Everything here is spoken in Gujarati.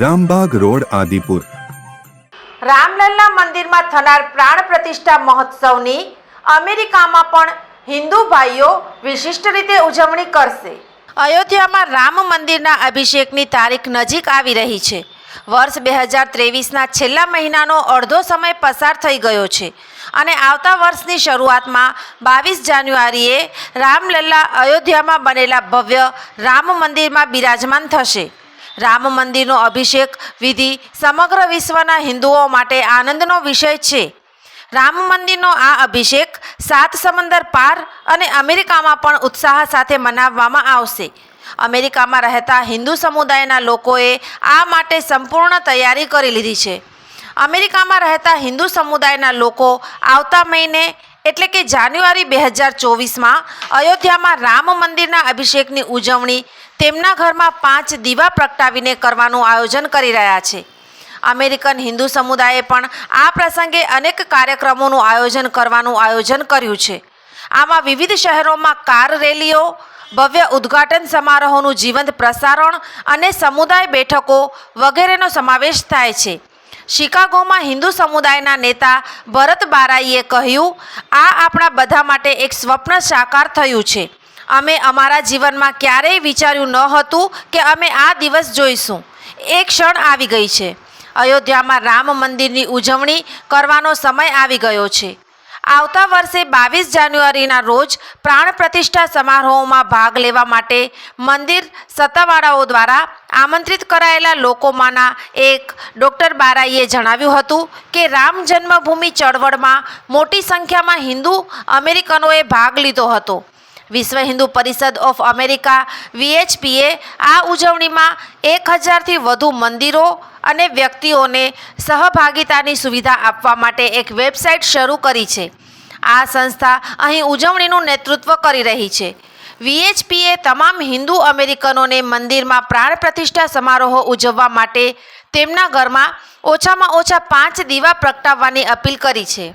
Rambagh road, Adipur. Ramlalla મંદિરમાં થનાર પ્રાણ પ્રતિષ્ઠા મહોત્સવની અમેરિકામાં પણ હિન્દુ ભાઈઓ વિશિષ્ટ રીતે ઉજવણી કરશે. અયોધ્યામાં રામ મંદિરના અભિષેકની તારીખ નજીક આવી રહી છે. વર્ષ બે હજાર ત્રેવીસના છેલ્લા મહિનાનો અડધો સમય પસાર થઈ ગયો છે અને આવતા વર્ષની શરૂઆતમાં બાવીસ જાન્યુઆરીએ રામલલ્લા અયોધ્યામાં બનેલા ભવ્ય રામ મંદિરમાં બિરાજમાન થશે. રામ મંદિરનો અભિષેક વિધિ સમગ્ર વિશ્વના હિન્દુઓ માટે આનંદનો વિષય છે. રામ મંદિરનો આ અભિષેક સાત સમંદર પાર અને અમેરિકામાં પણ ઉત્સાહ સાથે મનાવવામાં આવશે. અમેરિકામાં રહેતા હિન્દુ સમુદાયના લોકોએ આ માટે સંપૂર્ણ તૈયારી કરી લીધી છે. અમેરિકામાં રહેતા હિન્દુ સમુદાયના લોકો આવતા મહિને, એટલે કે જાન્યુઆરી બે હજાર ચોવીસમાં, અયોધ્યામાં રામ મંદિરના અભિષેકની ઉજવણી તેમના ઘરમાં પાંચ દીવા પ્રગટાવીને કરવાનું આયોજન કરી રહ્યા છે. અમેરિકન હિન્દુ સમુદાયે પણ આ પ્રસંગે અનેક કાર્યક્રમોનું આયોજન કરવાનું આયોજન કર્યું છે. આમાં વિવિધ શહેરોમાં કાર રેલીઓ, ભવ્ય ઉદ્ઘાટન સમારોહોનું જીવંત પ્રસારણ અને સમુદાય બેઠકો વગેરેનો સમાવેશ થાય છે. શિકાગોમાં હિન્દુ સમુદાયના નેતા ભરત બારાઈએ કહ્યું, આ આપણા બધા માટે એક સ્વપ્ન સાકાર થયું છે. અમે અમારા જીવનમાં ક્યારેય વિચાર્યું ન હતું કે અમે આ દિવસ જોઈશું. એક ક્ષણ આવી ગઈ છે. અયોધ્યામાં રામ મંદિરની ઉજવણી કરવાનો સમય આવી ગયો છે. આવતા વર્ષે બાવીસ જાન્યુઆરીના રોજ પ્રાણ પ્રતિષ્ઠા સમારોહમાં ભાગ લેવા માટે મંદિર સત્તાવાળાઓ દ્વારા આમંત્રિત કરાયેલા લોકોમાંના એક ડૉક્ટર બારાઈએ જણાવ્યું હતું કે રામ જન્મભૂમિ ચળવળમાં મોટી સંખ્યામાં હિન્દુ અમેરિકનોએ ભાગ લીધો હતો. વિશ્વ હિન્દુ પરિષદ ઓફ અમેરિકા, વીએચપીએ, આ ઉજવણીમાં એક હજારથી વધુ મંદિરો અને વ્યક્તિઓને સહભાગિતાની સુવિધા આપવા માટે એક વેબસાઇટ શરૂ કરી છે. આ સંસ્થા અહીં ઉજવણીનું નેતૃત્વ કરી રહી છે. વીએચપીએ તમામ હિન્દુ અમેરિકનોને મંદિરમાં પ્રાણ પ્રતિષ્ઠા સમારોહ ઉજવવા માટે તેમના ઘરમાં ઓછામાં ઓછા પાંચ દીવા પ્રગટાવવાની અપીલ કરી છે.